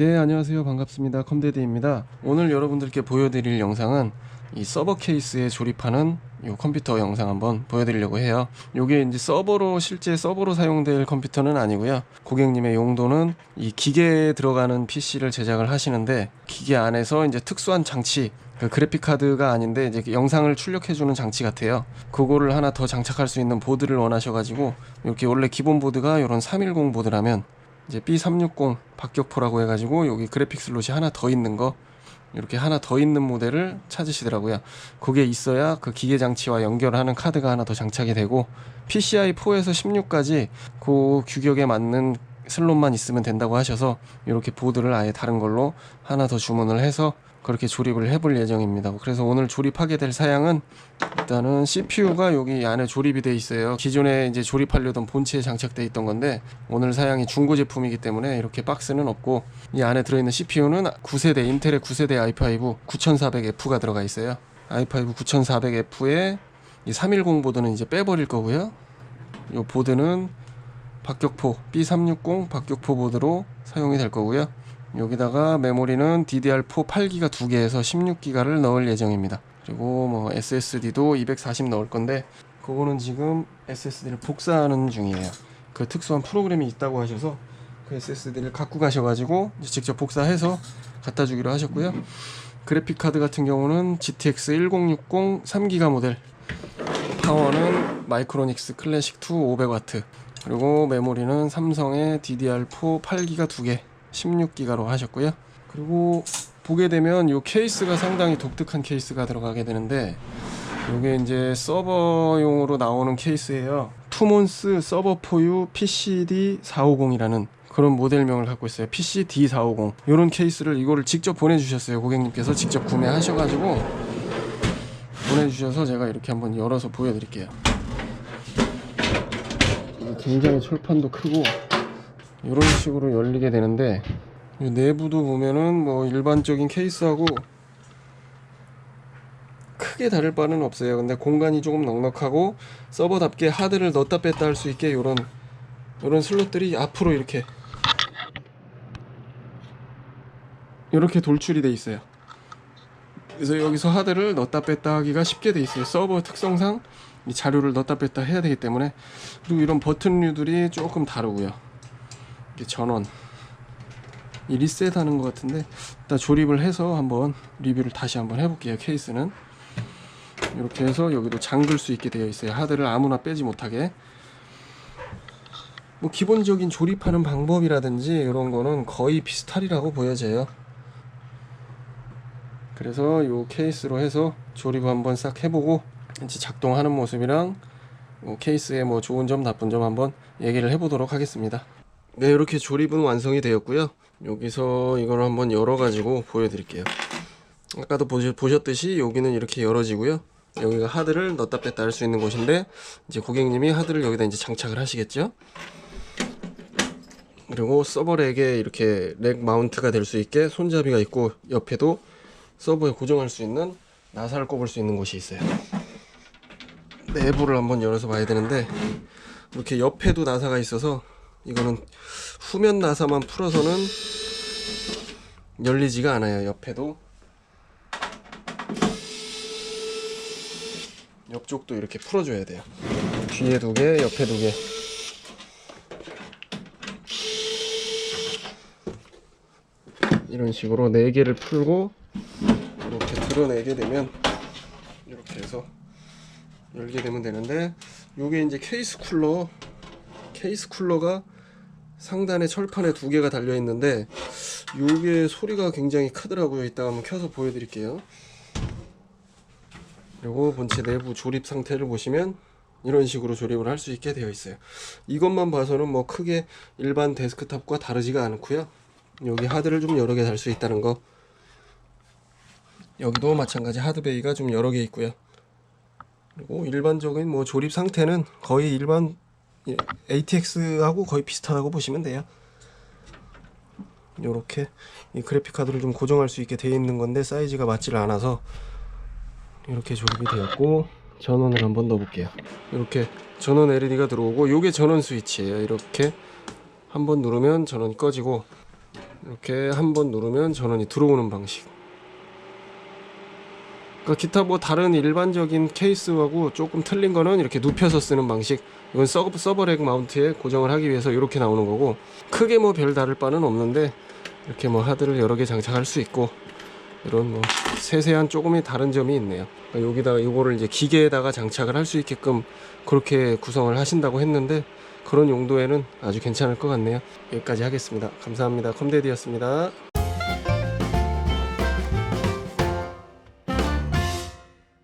네 안녕하세요. 반갑습니다. 컴데디입니다. 오늘 여러분들께 보여드릴 영상은 이 서버 케이스에 조립하는 이 컴퓨터 영상 한번 보여드리려고 해요. 요게 이제 서버로 실제 서버로 사용될 컴퓨터는 아니고요. 고객님의 용도는 이 기계에 들어가는 PC를 제작을 하시는데 기계 안에서 이제 특수한 장치 그 그래픽 카드가 아닌데 이제 영상을 출력해주는 장치 같아요. 그거를 하나 더 장착할 수 있는 보드를 원하셔가지고 이렇게 원래 기본 보드가 이런 310 보드라면 이제 B360 박격포라고 해가지고 여기 그래픽 슬롯이 하나 더 있는 거 이렇게 하나 더 있는 모델을 찾으시더라고요. 그게 있어야 그 기계 장치와 연결하는 카드가 하나 더 장착이 되고 PCI 4에서 16까지 그 규격에 맞는 슬롯만 있으면 된다고 하셔서 이렇게 보드를 아예 다른 걸로 하나 더 주문을 해서 그렇게 조립을 해볼 예정입니다. 그래서 오늘 조립하게 될 사양은 일단은 CPU가 여기 안에 조립이 돼 있어요. 기존에 이제 조립하려던 본체에 장착돼 있던 건데 오늘 사양이 중고 제품이기 때문에 이렇게 박스는 없고 이 안에 들어있는 CPU는 9세대 인텔의 9세대 i5 9400F가 들어가 있어요. i5 9400F에 이 310 보드는 이제 빼버릴 거고요. 이 보드는 박격포 B360 박격포 보드로 사용이 될 거고요. 여기다가 메모리는 DDR4 8기가 2개에서 16기가를 넣을 예정입니다. 그리고 뭐 SSD도 240 넣을 건데 그거는 지금 SSD를 복사하는 중이에요. 그 특수한 프로그램이 있다고 하셔서 그 SSD를 갖고 가셔가지고 직접 복사해서 갖다 주기로 하셨고요. 그래픽 카드 같은 경우는 GTX 1060 3기가 모델 파워는 마이크로닉스 클래식 2 500W 그리고 메모리는 삼성의 DDR4 8기가 2개 16기가로 하셨고요. 그리고 보게 되면 이 케이스가 상당히 독특한 케이스가 들어가게 되는데 이게 이제 서버용으로 나오는 케이스예요. 투몬스 서버 포유 PCD 450이라는 그런 모델명을 갖고 있어요. PCD 450 이런 케이스를 이거를 직접 보내주셨어요. 고객님께서 직접 구매하셔가지고 보내주셔서 제가 이렇게 한번 열어서 보여드릴게요. 굉장히 철판도 크고 이런 식으로 열리게 되는데 이 내부도 보면은 뭐 일반적인 케이스하고 크게 다를 바는 없어요. 근데 공간이 조금 넉넉하고 서버답게 하드를 넣었다 뺐다 할 수 있게 이런 이런 슬롯들이 앞으로 이렇게 이렇게 돌출이 돼 있어요. 그래서 여기서 하드를 넣었다 뺐다 하기가 쉽게 돼 있어요. 서버 특성상 이 자료를 넣었다 뺐다 해야 되기 때문에 그리고 이런 버튼류들이 조금 다르고요. 전원. 이 리셋하는 것 같은데 일단 조립을 해서 한번 리뷰를 다시 한번 해볼게요 케이스는. 이렇게 해서 여기도 잠글 수 있게 되어 있어요. 하드를 아무나 빼지 못하게. 뭐 기본적인 조립하는 방법이라든지 이런 거는 거의 비슷하리라고 보여져요. 그래서 이 케이스로 해서 조립 한번 싹 해보고 이제 작동하는 모습이랑 뭐 케이스의 뭐 좋은 점 나쁜 점 한번 얘기를 해보도록 하겠습니다 네 이렇게 조립은 완성이 되었고요. 여기서 이걸 한번 열어 가지고 보여드릴게요. 아까도 보셨, 보셨듯이 여기는 이렇게 열어지고요. 여기가 하드를 넣었다 뺐다 할 수 있는 곳인데 이제 고객님이 하드를 여기다 이제 장착을 하시겠죠? 그리고 서버렉에 이렇게 렉 마운트가 될 수 있게 손잡이가 있고 옆에도 서버에 고정할 수 있는 나사를 꼽을 수 있는 곳이 있어요. 내부를 한번 열어서 봐야 되는데 이렇게 옆에도 나사가 있어서 이거는 후면 나사만 풀어서는 열리지가 않아요. 옆에도 옆쪽도 이렇게 풀어줘야 돼요. 뒤에 두 개, 옆에 두 개. 이런 식으로 네 개를 풀고 이렇게 드러내게 되면 이렇게 해서 열게 되면 되는데 요게 이제 케이스 쿨러 케이스 쿨러가 상단에 철판에 두 개가 달려 있는데 요게 소리가 굉장히 크더라고요. 이따가 한번 켜서 보여드릴게요. 그리고 본체 내부 조립 상태를 보시면 이런 식으로 조립을 할 수 있게 되어 있어요. 이것만 봐서는 뭐 크게 일반 데스크탑과 다르지가 않고요. 여기 하드를 좀 여러 개 달 수 있다는 거. 여기도 마찬가지 하드베이가 좀 여러 개 있고요. 그리고 일반적인 뭐 조립 상태는 거의 일반 예, ATX하고 거의 비슷하다고 보시면 돼요. 이렇게 이 그래픽 카드를 좀 고정할 수 있게 되어 있는 건데 사이즈가 맞지를 않아서 이렇게 조립이 되었고 전원을 한번 넣어 볼게요. 이렇게 전원 LED가 들어오고 이게 전원 스위치예요. 이렇게 한번 누르면 전원이 꺼지고 이렇게 한번 누르면 전원이 들어오는 방식. 그러니까 기타 뭐 다른 일반적인 케이스하고 조금 틀린 거는 이렇게 눕혀서 쓰는 방식. 이건 서버 서버렉 마운트에 고정을 하기 위해서 이렇게 나오는 거고 크게 뭐 별 다를 바는 없는데 이렇게 뭐 하드를 여러 개 장착할 수 있고 이런 뭐 세세한 조금의 다른 점이 있네요. 그러니까 여기다가 이거를 이제 기계에다가 장착을 할 수 있게끔 그렇게 구성을 하신다고 했는데 그런 용도에는 아주 괜찮을 것 같네요. 여기까지 하겠습니다. 감사합니다. 컴데디였습니다.